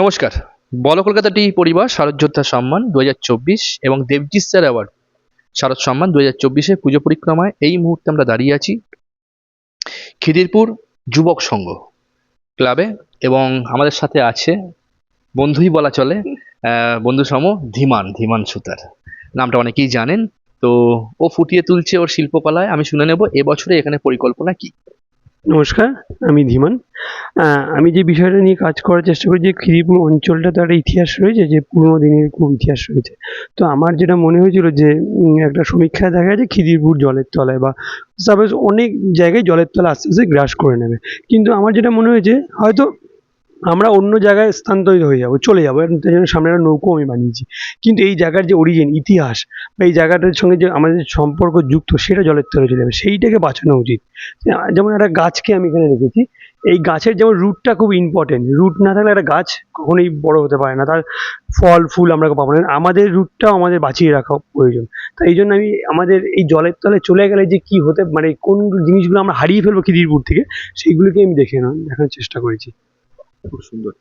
নমস্কার। বল কলকাতা টি পরিবার, শারদ যোদ্ধা সম্মান দু এবং দেবজিৎ স্যার অ্যাওয়ার্ড শারদ সম্মান দু হাজার চব্বিশে পুজো পরিক্রমায় এই মুহূর্তে আমরা দাঁড়িয়ে আছি খিদিরপুর যুবক সংঘ ক্লাবে এবং আমাদের সাথে আছে বন্ধুই বলা চলে বন্ধু সম ধীমান ধীমান সুতার। নামটা অনেকেই জানেন, তো ও ফুটিয়ে তুলছে ওর শিল্পকলায়। আমি শুনে নেব, এবছরে এখানে পরিকল্পনা কি? নমস্কার, আমি ধীমান। আমি যে বিষয়টা নিয়ে কাজ করার চেষ্টা করি, যে খিদিরপুর অঞ্চলটা তো একটা ইতিহাস রয়েছে, যে পুরনো দিনের খুব ইতিহাস রয়েছে। তো আমার যেটা মনে হয়েছিল যে একটা সমীক্ষায় দেখা যায় খিদিরপুর জলের তলায় বা সাপোজ অনেক জায়গায় জলের তলা আস্তে আস্তে গ্রাস করে নেবে। কিন্তু আমার যেটা মনে হয়েছে, হয়তো আমরা অন্য জায়গায় স্থানান্তরিত হয়ে যাব, চলে যাব। তাই জন্য সামনে একটা নৌকো আমি বানিয়েছি। কিন্তু এই জায়গার যে অরিজিন ইতিহাস, বা এই জায়গাটার সঙ্গে যে আমাদের সম্পর্ক যুক্ত, সেটা জলের তলে চলে যাবে। সেইটাকে বাঁচানো উচিত। যেমন একটা গাছকে আমি এখানে রেখেছি। এই গাছের যেমন রুটটা খুব ইম্পর্টেন্ট রুট না থাকলে একটা গাছ কখনোই বড় হতে পারে না। তার ফল, ফুল আমরা পাবো না। আমাদের রুটটাও আমাদের বাঁচিয়ে রাখা প্রয়োজন। তাই এই জন্য আমি আমাদের এই জলের তলে চলে গেলে যে কি হতে মানে কোন জিনিসগুলো আমরা হারিয়ে ফেলব খিদিরপুর থেকে, সেইগুলোকে আমি দেখে না, দেখানোর চেষ্টা করেছি। খুব সুন্দর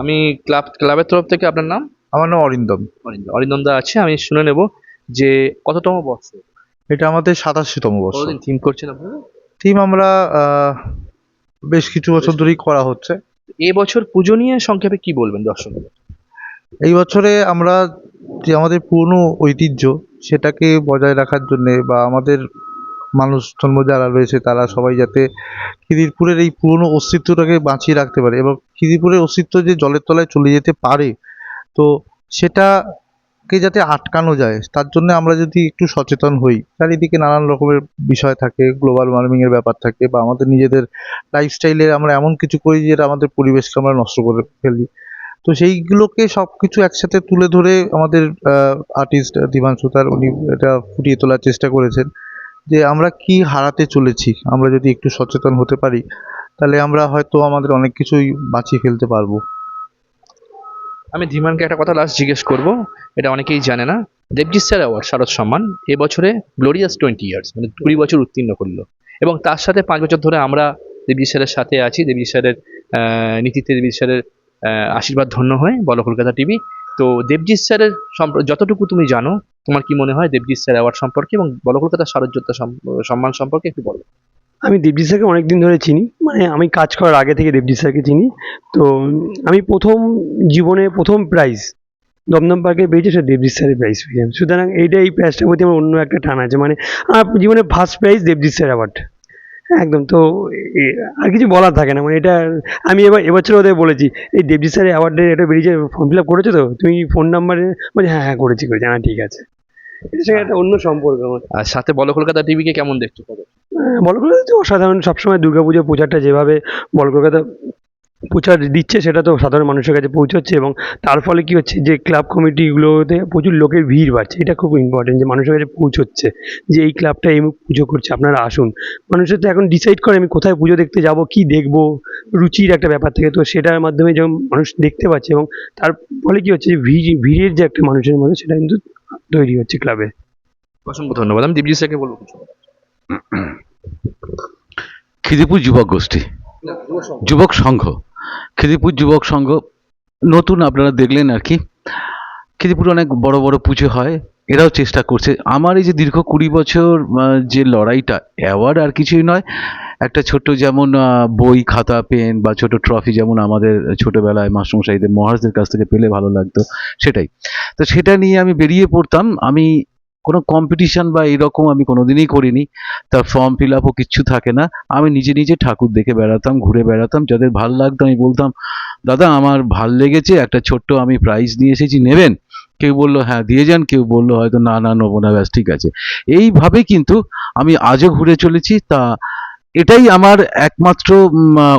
আমি ক্লাব ক্লাবের তরফ থেকে আপনার নাম? আমার নাম অরিন্দম। অরিন্দম। অরিন্দম দা আছে আমি শুনে নেব যে কততম বর্ষ? এটা আমাদের সাতাশিতম বর্ষ। কতদিন থিম করছেন আপনারা? টিম আমরা বেশ কিছু বছর ধরেই করা হচ্ছে। এ বছর পুজো নিয়ে সংক্ষেপে কি বলবেন দর্শকদের? এই বছরে আমরা যে আমাদের পুরনো ঐতিহ্য সেটাকে বজায় রাখার জন্য বা আমাদের মানুষ জন্ম যারা রয়েছে তারা সবাই যাতে খিদিরপুরের এই পুরনো অস্তিত্বটাকে বাঁচিয়ে রাখতে পারে এবং খিদিরপুরের অস্তিত্ব যে জলের তলায় চলে যেতে পারে, তো সেটাকে যাতে আটকানো যায়, তার জন্য আমরা যদি একটু সচেতন হই। চারিদিকে নানান রকমের বিষয় থাকে গ্লোবাল ওয়ার্মিংয়ের ব্যাপার থাকে, বা আমাদের নিজেদের লাইফস্টাইলে আমরা এমন কিছু করি যেটা আমাদের পরিবেশকে আমরা নষ্ট করে ফেলি। তো সেইগুলোকে সব কিছু একসাথে তুলে ধরে আমাদের আর্টিস্ট দিবান সুতার উনি এটা ফুটিয়ে তোলার চেষ্টা করেছেন যে আমরা কি হারাতে চলেছি, আমরা যদি একটু সচেতন হতে পারি। তাহলে আমরা হয়তো আমাদের অনেক কিছুই বাঁচিয়ে ফেলতে পারব। আমি ধীমানকে একটা কথা লাস্ট জিজ্ঞেস করব, এটা অনেকেই জানে না। দেবজিৎ স্যার অ্যাওয়ার্ড শারদ সম্মান এবছরে গ্লোরিয়াস টোয়েন্টি ইয়ার্স মানে কুড়ি বছর উত্তীর্ণ করল। এবং তার সাথে পাঁচ বছর ধরে আমরা দেবজিৎ স্যারের সাথে আছি, দেবজিৎ স্যারের নীতিতে দেবজিৎ স্যারের আশীর্বাদ ধন্য হয়ে বলো কলকাতা টিভি তো দেবজিৎ স্যারের যতটুকু তুমি জানো, তোমার কি মনে হয় দেবজিৎ স্যার অ্যাওয়ার্ড সম্পর্কে এবং বলো কলকাতা শারদযোদ্ধা সম- সম্মান সম্পর্কে একটু বলো। আমি দেবজিৎ স্যারকে অনেক দিন ধরে চিনি। মানে আমি কাজ করার আগে থেকে দেবজিৎ স্যারকে চিনি। তো আমি প্রথম জীবনে প্রথম প্রাইজ দমদম পার্কে পেয়েছি, সেটা দেবজিৎ স্যারের প্রাইজ পেয়েছিলাম সুতরাং এইটা এই প্রাইজটার প্রতি আমার অন্য একটা টান আছে। মানে আমার জীবনে first prize Debjit sir award একদম, তো আর কিছু বলার থাকে না। মানে এটা আমি এবার এবছর ওদের বলেছি, এই দেবজিৎ স্যারের অ্যাওয়ার্ডের এটা বেরিয়েছে ফর্ম ফিল আপ করেছ তো? তুমি ফোন নাম্বারে বলছে হ্যাঁ হ্যাঁ করেছি করেছি। হ্যাঁ ঠিক আছে। সঙ্গে একটা অন্য সম্পর্ক আমার। আর সাথে বলো কলকাতা টিভিকে কেমন দেখছ? বল কলকাতা তো অসাধারণ সবসময় দুর্গাপুজো প্রচারটা যেভাবে বল কলকাতা প্রচার দিচ্ছে সেটা তো সাধারণ মানুষের কাছে পৌঁছচ্ছে এবং তার ফলে কি হচ্ছে যে ক্লাব কমিটিগুলোতে প্রচুর লোকের ভিড় বাড়ছে। এটা খুব ইম্পর্টেন্ট যে মানুষের কাছে পৌঁছচ্ছে যে এই ক্লাবটা এই পুজো করছে। আপনারা আসুন। মানুষের তো এখন ডিসাইড করে আমি কোথায় পুজো দেখতে যাব কি দেখব রুচির একটা ব্যাপার থেকে। তো সেটার মাধ্যমে যেমন মানুষ দেখতে পাচ্ছে এবং তার ফলে কি হচ্ছে যে ভিড় ভিড়ের যে একটা মানুষের মধ্যে সেটা কিন্তু তৈরি হচ্ছে ক্লাবে অসংখ্য ধন্যবাদ। আমি দেবজিৎ স্যারকে বলব কিছু। খিদিপুর যুবক গোষ্ঠী যুবক সংঘ। খিদিপুর যুবক সংঘ নতুন আপনারা দেখলেন আর কি। খিদিপুর অনেক বড় বড় পুজো হয় এরাও চেষ্টা করছে। আমার এই যে দীর্ঘ কুড়ি বছর যে লড়াইটা অ্যাওয়ার্ড আর কিছুই নয় একটা ছোট যেমন বই, খাতা, পেন বা ছোট ট্রফি যেমন আমাদের ছোটবেলায় মাস্টারমশাইদের, মহারাজদের কাছ থেকে পেলে ভালো লাগতো, সেটাই। তো সেটা নিয়ে আমি বেরিয়ে পড়তাম। আমি কোনো কম্পিটিশন বা এরকম আমি কোনোদিনই করিনি। তার ফর্ম ফিল আপও কিচ্ছু থাকে না। আমি নিজে নিজে ঠাকুর দেখে বেড়াতাম, ঘুরে বেড়াতাম। যাদের ভালো লাগতো আমি বলতাম, দাদা, আমার ভালো লেগেছে, একটা ছোট্ট আমি প্রাইজ নিয়ে এসেছি, নেবেন? কেউ বলল হ্যাঁ দিয়ে যান। কেউ বলল, হয়তো না না, নেব না। ব্যাস, ঠিক আছে। এইভাবে কিন্তু আমি আজও ঘুরে চলেছি। তা এটাই আমার একমাত্র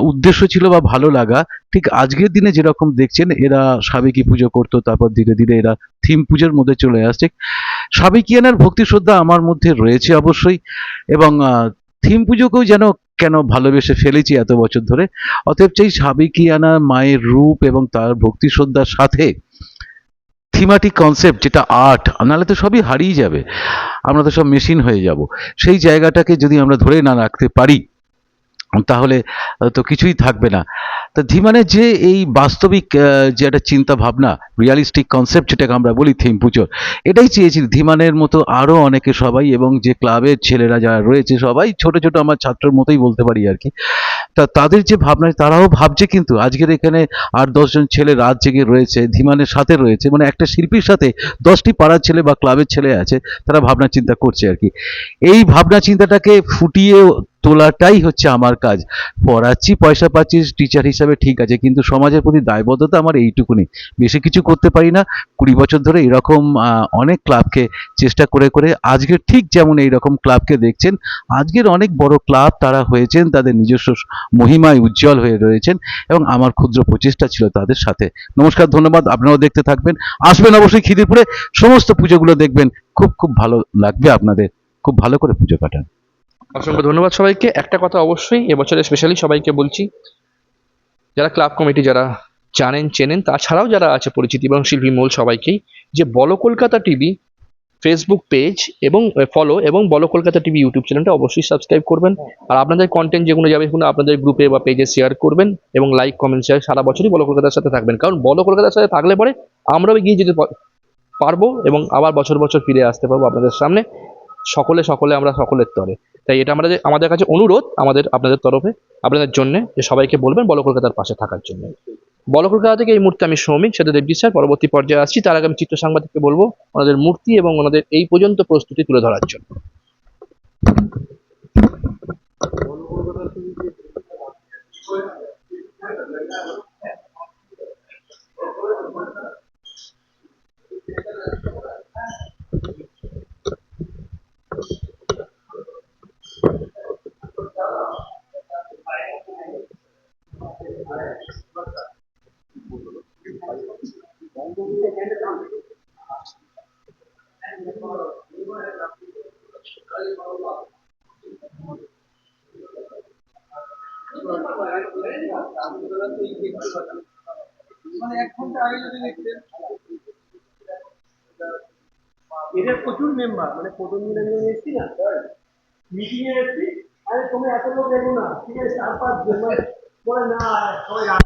উদ্দেশ্য ছিল বা ভালো লাগা। ঠিক আজকের দিনে যেরকম দেখছেন, এরা সাবেকি পুজো করতো, তারপর ধীরে ধীরে এরা থিম পুজোর মধ্যে চলে আসছে। সাবেকিয়ানার ভক্তি শ্রদ্ধা আমার মধ্যে রয়েছে অবশ্যই, এবং থিম পুজোকেও যেন কেন ভালোবেসে ফেলেছি এত বছর ধরে, অতএব চাই সাবেকিয়ানা মায়ের রূপ এবং তার ভক্তি শ্রদ্ধার সাথে থিমাটিক কনসেপ্ট যেটা আর্ট নাহলে তো সবই হারিয়ে যাবে। আমরা তো সব মেশিন হয়ে যাব। সেই জায়গাটাকে যদি আমরা ধরে না রাখতে পারি, তাহলে তো কিছুই থাকবে না। তা ধীমানের যে এই বাস্তবিক যে একটা চিন্তা ভাবনা রিয়ালিস্টিক কনসেপ্ট যেটাকে আমরা বলি থিম পুজোর, এটাই চেয়েছি ধীমানের মতো আরও অনেকে সবাই এবং যে ক্লাবের ছেলেরা যারা রয়েছে সবাই, ছোট ছোট আমার ছাত্রের মতোই বলতে পারি আর কি। তা তাদের যে ভাবনা, তারাও ভাবছে কিন্তু আজকের এখানে আট দশজন ছেলে রাত জেগে রয়েছে, ধীমানের সাথে রয়েছে মানে একটা শিল্পীর সাথে দশটি পাড়ার ছেলে বা ক্লাবের ছেলে আছে, তারা ভাবনা চিন্তা করছে আর কি। এই ভাবনা চিন্তাটাকে ফুটিয়ে তোলাটাই হচ্ছে আমার কাজ। পড়াচ্ছি, পয়সা পাচ্ছি টিচার হিসাবে ঠিক আছে, কিন্তু সমাজের প্রতি দায়বদ্ধতা আমার এইটুকুনি। বেশি কিছু করতে পারি না। কুড়ি বছর ধরে এরকম অনেক ক্লাবকে চেষ্টা করে করে আজকের ঠিক যেমন এই রকম ক্লাবকে দেখছেন, আজকের অনেক বড় ক্লাব তারা হয়েছেন, তাদের নিজস্ব মহিমায় উজ্জ্বল হয়ে রয়েছেন এবং আমার ক্ষুদ্র প্রচেষ্টা ছিল তাদের সাথে। নমস্কার, ধন্যবাদ, আপনারাও দেখতে থাকবেন। আসবেন অবশ্যই খিদিরপুরে। সমস্ত পুজোগুলো দেখবেন। খুব খুব ভালো লাগবে আপনাদের। খুব ভালো করে পুজো কাটান। অসংখ্য ধন্যবাদ সবাইকে। একটা কথা অবশ্যই, এবছরে স্পেশালি সবাইকে বলছি, যারা ক্লাব কমিটি যারা জানেন, চেনেন, তাছাড়াও যারা আছে পরিচিতি, এবং শিল্পী মূল সবাইকেই, যে Bolo Kolkata TV Facebook page এবং ফলো এবং বলো কলকাতা টিভি ইউটিউব চ্যানেলটা অবশ্যই সাবস্ক্রাইব করবেন। আর আপনাদের কন্টেন্ট যেগুলো যাবে সেগুলো আপনাদের গ্রুপে বা পেজে শেয়ার করবেন এবং লাইক কমেন্ট শেয়ার সারা বছরই বলো কলকাতার সাথে থাকবেন। কারণ বলো কলকাতার সাথে থাকলে পরে আমরাও এগিয়ে যেতে পারব এবং আবার বছর বছর ফিরে আসতে পারব আপনাদের সামনে। সকলে সকলে আমরা সকলের তরে। তাই এটা আমাদের আমাদের কাছে অনুরোধ, আমাদের আপনাদের তরফে, আপনাদের জন্য যে সবাইকে বলবেন বলো কলকাতার পাশে থাকার জন্য। বলো কলকাতা থেকে এই মুহূর্তে আমি শ্রমিক সেটা দেবজিৎ স্যার পরবর্তী পর্যায়ে আসছি। তার আগে আমি চিত্র সাংবাদিককে বলব, ওনাদের মূর্তি এবং ওনাদের এই পর্যন্ত প্রস্তুতি তুলে ধরার জন্য। মানে এদের প্রচুর মেম্বার মানে প্রথম দিন আমি এসেছি না মিটিং এ এসেছি, আরে তুমি এত লোক এলো না, ঠিক আছে, চার পাঁচ বলে না, সবাই